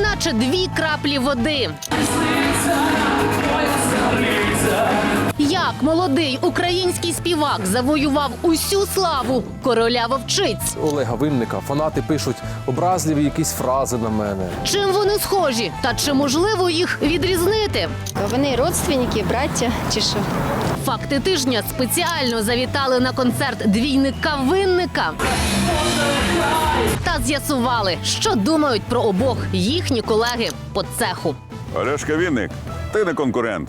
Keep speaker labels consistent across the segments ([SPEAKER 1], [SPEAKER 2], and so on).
[SPEAKER 1] наче дві краплі води. Як молодий український співак завоював усю славу короля вовчиць?
[SPEAKER 2] Олега Винника. Фанати пишуть образливі якісь фрази на мене.
[SPEAKER 1] Чим вони схожі? Та чи можливо їх відрізнити?
[SPEAKER 3] Вони родственники, браття чи що?
[SPEAKER 1] Факти тижня спеціально завітали на концерт двійника винника. Та з'ясували, що думають про обох їхні колеги по цеху.
[SPEAKER 4] Олешка Вінник, ти не конкурент.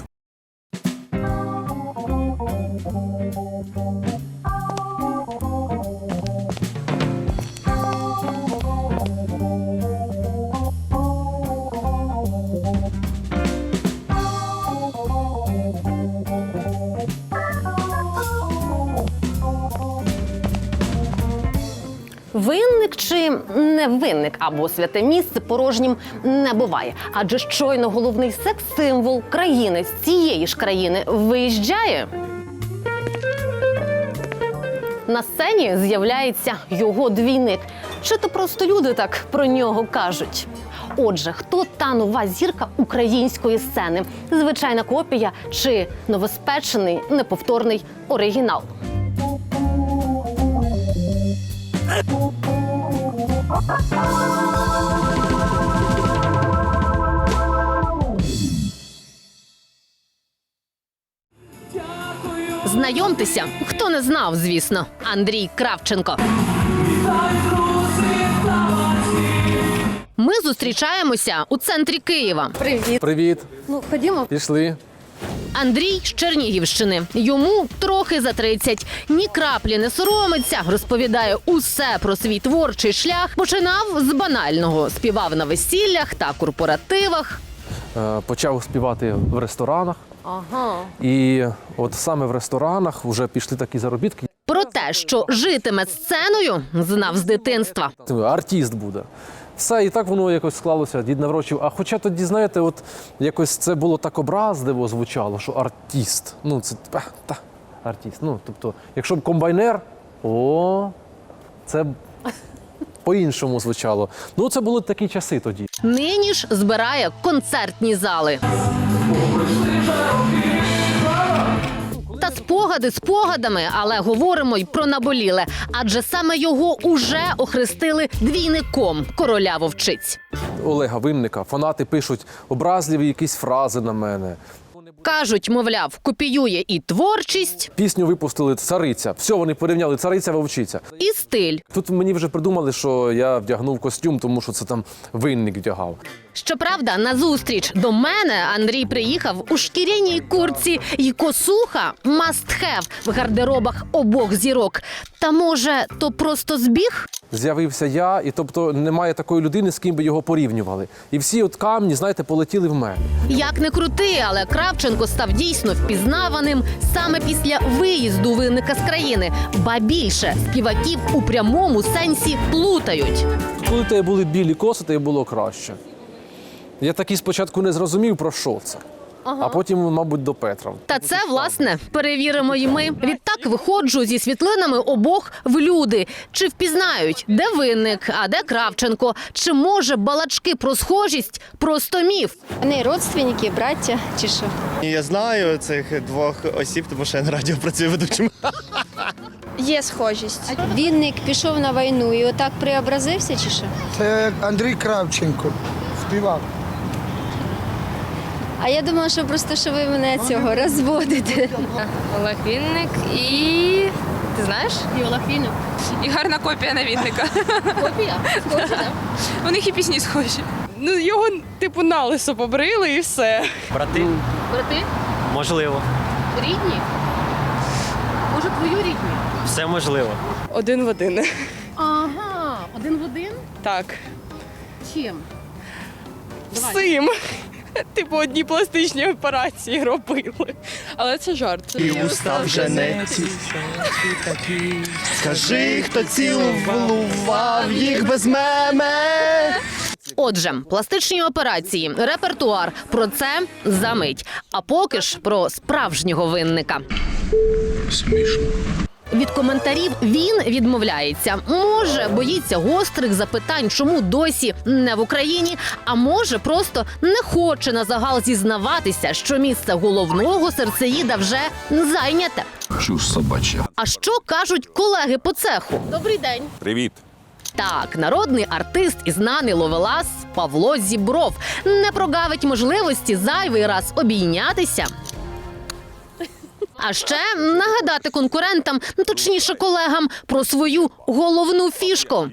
[SPEAKER 1] Винник чи не винник або святе місце порожнім не буває. Адже щойно головний секс-символ країни з цієї ж країни виїжджає. На сцені з'являється його двійник. Чи то просто люди так про нього кажуть? Отже, хто та нова зірка української сцени? Звичайна копія чи новоспечений неповторний оригінал? Знайомтеся, хто не знав, звісно, Андрій Кравченко. Ми зустрічаємося у центрі Києва.
[SPEAKER 3] Привіт.
[SPEAKER 2] Привіт,
[SPEAKER 3] Ну ходімо.
[SPEAKER 2] пішли.
[SPEAKER 1] Андрій з Чернігівщини. Йому трохи за 30. Ні краплі не соромиться. Розповідає усе про свій творчий шлях. Починав з банального, співав на весіллях та корпоративах.
[SPEAKER 2] Е, Почав співати в ресторанах.
[SPEAKER 1] Ага.
[SPEAKER 2] І от саме в ресторанах вже пішли такі заробітки.
[SPEAKER 1] Про те, що житиме сценою, знав з дитинства.
[SPEAKER 2] Ти Артист буде. Все, і так воно якось склалося, дід наврочив. А хоча тоді, знаєте, от якось це було так образливо звучало, що артист. Ну, це та, та, артист. Ну, тобто, якщо б комбайнер, о, це по-іншому звучало. Ну, це були такі часи тоді.
[SPEAKER 1] Нині ж збирає концертні зали. Спогади спогадами, але говоримо й про наболіле, адже саме його уже охрестили двійником короля вовчиць.
[SPEAKER 2] Олега Винника. Фанати пишуть образливі якісь фрази на мене.
[SPEAKER 1] Кажуть, мовляв, копіює і творчість,
[SPEAKER 2] Пісню випустили цариця. Все, вони порівняли цариця вовчиця.
[SPEAKER 1] і стиль.
[SPEAKER 2] Тут мені вже придумали, що я вдягнув костюм, тому що це там винник вдягав.
[SPEAKER 1] Щоправда, на зустріч до мене Андрій приїхав у шкіряній курці і косуха must have в гардеробах обох зірок. Та може, то просто збіг?
[SPEAKER 2] З'явився я, і тобто немає такої людини, з ким би його порівнювали. І всі от камні, знаєте, полетіли в мене.
[SPEAKER 1] Як не крути, але Кравченко став дійсно впізнаваним саме після виїзду винника з країни. Ба більше співаків у прямому сенсі плутають.
[SPEAKER 2] Коли тебе були білі коси, то й було краще. Я таки спочатку не зрозумів, про що це. А потім, мабуть, до Петра.
[SPEAKER 1] Та це власне перевіримо й ми. Відтак виходжу зі світлинами обох в люди. Чи впізнають, де винник, а де Кравченко? Чи може балачки про схожість просто міф?
[SPEAKER 3] Вони родственники, браття чи що?
[SPEAKER 5] Я знаю цих двох осіб, тому що я на радіо працюю ведучим.
[SPEAKER 6] Є схожість.
[SPEAKER 3] Вінник пішов на війну і отак преобразився чи що?
[SPEAKER 7] Це Андрій Кравченко, співак.
[SPEAKER 3] А я думала, що просто що ви мене цього розводите.
[SPEAKER 6] Олег Вінник і. Ти знаєш?
[SPEAKER 1] І Олег Вінник.
[SPEAKER 6] І гарна копія навідника.
[SPEAKER 1] Копія?
[SPEAKER 6] У них і пісні схожі. Ну, його, типу, на лисо побрили і все.
[SPEAKER 8] Брати?
[SPEAKER 1] Брати?
[SPEAKER 8] Можливо.
[SPEAKER 1] Рідні? Може, твою рідні?
[SPEAKER 8] Все можливо.
[SPEAKER 6] Один в один.
[SPEAKER 1] Ага, один в один?
[SPEAKER 6] Так.
[SPEAKER 1] Чим?
[SPEAKER 6] Всім. Типу, одні пластичні операції робили. Але це жарт.
[SPEAKER 5] І уста вже не ті. Скажи, хто цілував їх без мене.
[SPEAKER 1] Отже, пластичні операції, репертуар. Про це замить. А поки ж про справжнього винника. Від коментарів він відмовляється. Може, боїться гострих запитань, чому досі не в Україні, а може, просто не хоче на загал зізнаватися, що місце головного серцеїда вже зайняте.
[SPEAKER 9] Чушь собачья.
[SPEAKER 1] А що кажуть колеги по цеху? Добрий день.
[SPEAKER 4] Привіт.
[SPEAKER 1] Так, народний артист і знаний ловелас Павло Зібров не прогавить можливості зайвий раз обійнятися. А ще нагадати конкурентам, ну точніше колегам, про свою головну фішку.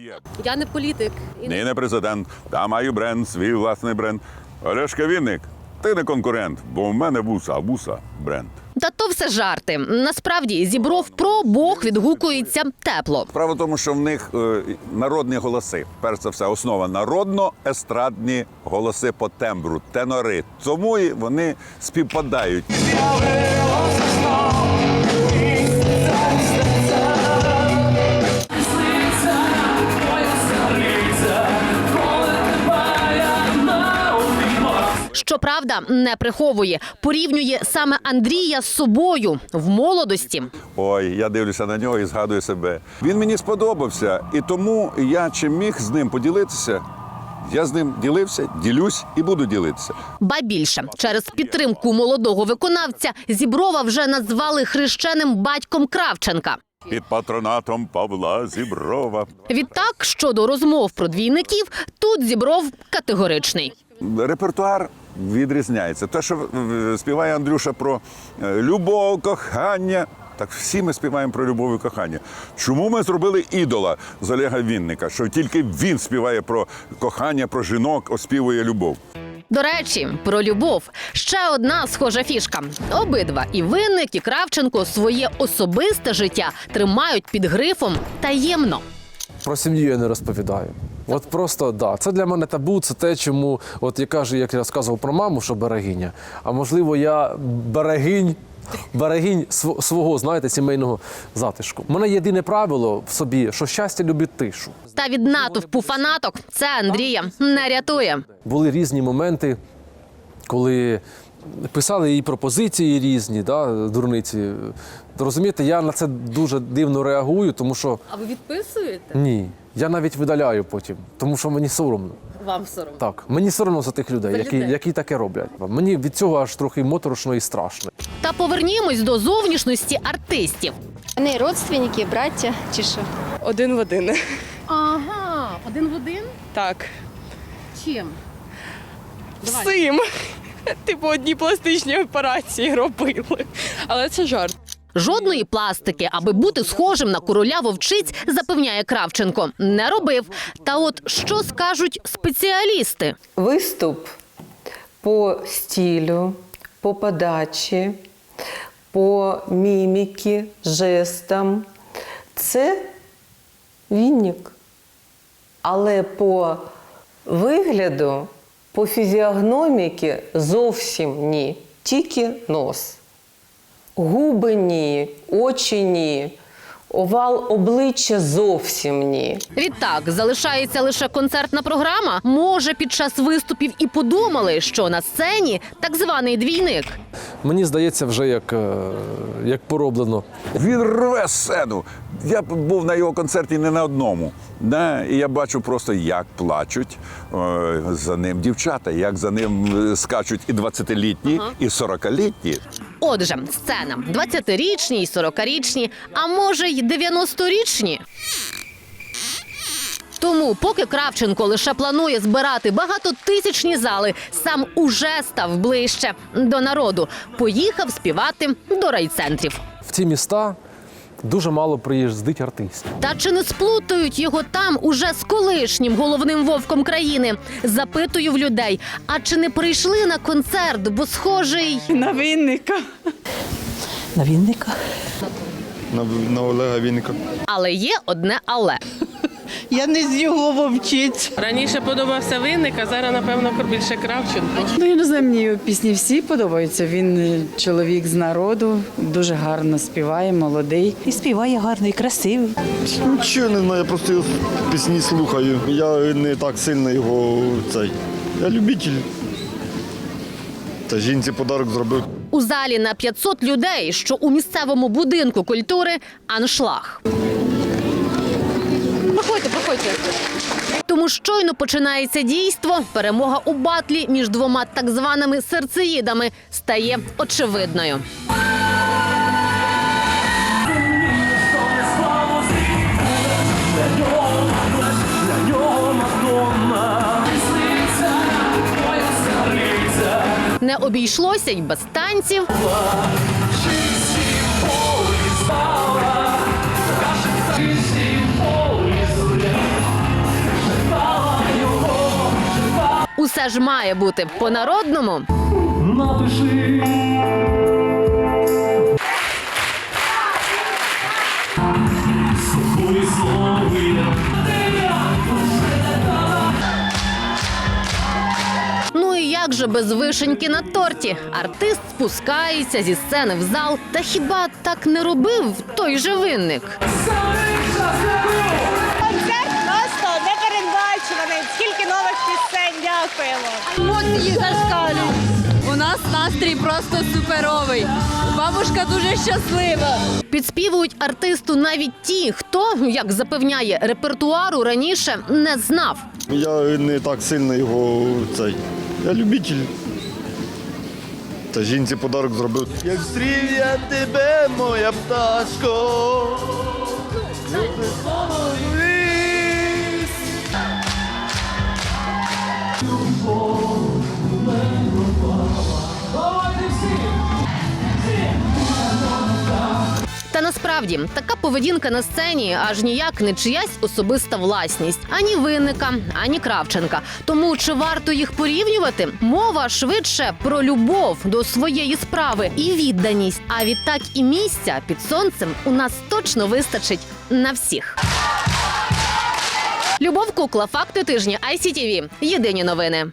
[SPEAKER 1] Я не політик.
[SPEAKER 4] Ні, не президент. Та маю бренд, свій власний бренд. Олешка Вінник, ти не конкурент, бо в мене вуса, а вуса бренд.
[SPEAKER 1] Та то все жарти. Насправді Зібров про обох відгукується тепло.
[SPEAKER 4] Справа в тому, що в них е, народні голоси. Перш за все, основа народно-естрадні голоси по тембру, тенори. Тому і вони співпадають.
[SPEAKER 1] Щоправда, не приховує, порівнює саме Андрія з собою в молодості.
[SPEAKER 4] Ой, я дивлюся на нього і згадую себе. Він мені сподобався, і тому я чим міг з ним поділитися. Я з ним ділився, ділюсь і буду ділитися.
[SPEAKER 1] Ба більше через підтримку молодого виконавця Зіброва вже назвали хрещеним батьком Кравченка.
[SPEAKER 4] Під патронатом Павла Зіброва.
[SPEAKER 1] Відтак, щодо розмов про двійників, тут Зібров категоричний.
[SPEAKER 4] Репертуар відрізняється. Те, що співає Андрюша про е, любов, кохання. Так всі ми співаємо про любов і кохання. Чому ми зробили ідола з Олега Вінника? Що тільки він співає про кохання, про жінок, оспівує любов.
[SPEAKER 1] До речі, про любов ще одна схожа фішка. Обидва і винник, і Кравченко своє особисте життя тримають під грифом таємно.
[SPEAKER 2] Про сім'ю я не розповідаю. От просто да, це для мене табу. Це те, чому, от я кажу, як я розказував про маму, що берегиня. А можливо, я берегинь, св- свого, знаєте, сімейного затишку. У мене єдине правило в собі, що щастя любить тишу.
[SPEAKER 1] Та від натовпу фанаток це Андрія не рятує.
[SPEAKER 2] Були різні моменти, коли писали і пропозиції різні, да, дурниці. Розумієте, я на це дуже дивно реагую, тому що
[SPEAKER 1] А ви відписуєте?
[SPEAKER 2] ні, я навіть видаляю потім, тому що мені соромно.
[SPEAKER 1] Вам соромно.
[SPEAKER 2] Так, мені соромно за тих людей,
[SPEAKER 1] За
[SPEAKER 2] які,
[SPEAKER 1] людей?
[SPEAKER 2] які таке роблять. Мені від цього аж трохи моторошно і страшно.
[SPEAKER 1] Та повернімось до зовнішності артистів.
[SPEAKER 3] Вони родственники, браття чи що?
[SPEAKER 6] Один в один.
[SPEAKER 1] Ага, один в один.
[SPEAKER 6] Так.
[SPEAKER 1] Чим?
[SPEAKER 6] Всім. Типу одні пластичні операції робили. Але це жарт.
[SPEAKER 1] Жодної пластики, аби бути схожим на короля вовчиць, запевняє Кравченко, не робив. Та от що скажуть спеціалісти?
[SPEAKER 10] виступ по стилю, по подачі, по міміки, жестам це вінник. Але по вигляду, по фізіогноміки зовсім ні. Тільки нос. Губи ні, очі ні, овал обличчя зовсім ні.
[SPEAKER 1] Відтак залишається лише концертна програма. Може, під час виступів і подумали, що на сцені так званий двійник.
[SPEAKER 2] Мені здається, вже як, е, як пороблено.
[SPEAKER 4] Він рве сцену. Я був на його концерті не на одному. Да? І я бачу просто, як плачуть е, за ним дівчата, як за ним е, скачуть і 20-літні, і 40-літні.
[SPEAKER 1] Отже, сцена 20-річні і 40-річні, а може й 90-річні. Тому, поки Кравченко лише планує збирати багатотисячні зали, сам уже став ближче до народу. Поїхав співати до райцентрів.
[SPEAKER 2] В ці міста дуже мало приїздить артистів.
[SPEAKER 1] Та чи не сплутають його там уже з колишнім головним вовком країни? Запитую в людей. А чи не прийшли на концерт, бо схожий
[SPEAKER 6] На винника.
[SPEAKER 11] На Вінника.
[SPEAKER 5] На, на Олега Вінника.
[SPEAKER 1] але є одне але.
[SPEAKER 11] Я не з його вовчиць.
[SPEAKER 6] Раніше подобався винник, а зараз, напевно, більше Кравченко.
[SPEAKER 11] Ну я не знаю, мені його пісні всі подобаються. Він е, чоловік з народу, дуже гарно співає, молодий. І співає гарно, і красивий.
[SPEAKER 5] Нічого не знаю, я просто його пісні слухаю. Я не так сильно його цей. Я любитель. Та жінці подарок зробив.
[SPEAKER 1] У залі на 500 людей, що у місцевому будинку культури аншлаг.
[SPEAKER 6] Проходьте, проходьте.
[SPEAKER 1] Тому щойно починається дійство. Перемога у батлі між двома так званими серцеїдами стає очевидною. Обійшлося й без танців. Усе ж має бути по-народному. Напиши і як же без вишеньки на торті? Артист спускається зі сцени в зал. Та хіба так не робив той же винник?
[SPEAKER 9] Концерт просто непередбачуваний. Скільки нових пісень, дякуємо.
[SPEAKER 6] Емоції зашкалюють. У нас настрій просто суперовий. Бабушка дуже щаслива.
[SPEAKER 1] Підспівують артисту навіть ті, хто, як запевняє, репертуару раніше не знав.
[SPEAKER 5] Я не так сильно його цей. Я любитель. Та жінці подарок зробив. Як зустрів я тебе, моя пташко.
[SPEAKER 1] Та насправді така поведінка на сцені аж ніяк не чиясь особиста власність ані винника, ані Кравченка. Тому чи варто їх порівнювати? Мова швидше про любов до своєї справи і відданість. А відтак і місця під сонцем у нас точно вистачить на всіх. Любов Кукла, факти тижня ICTV. Єдині новини.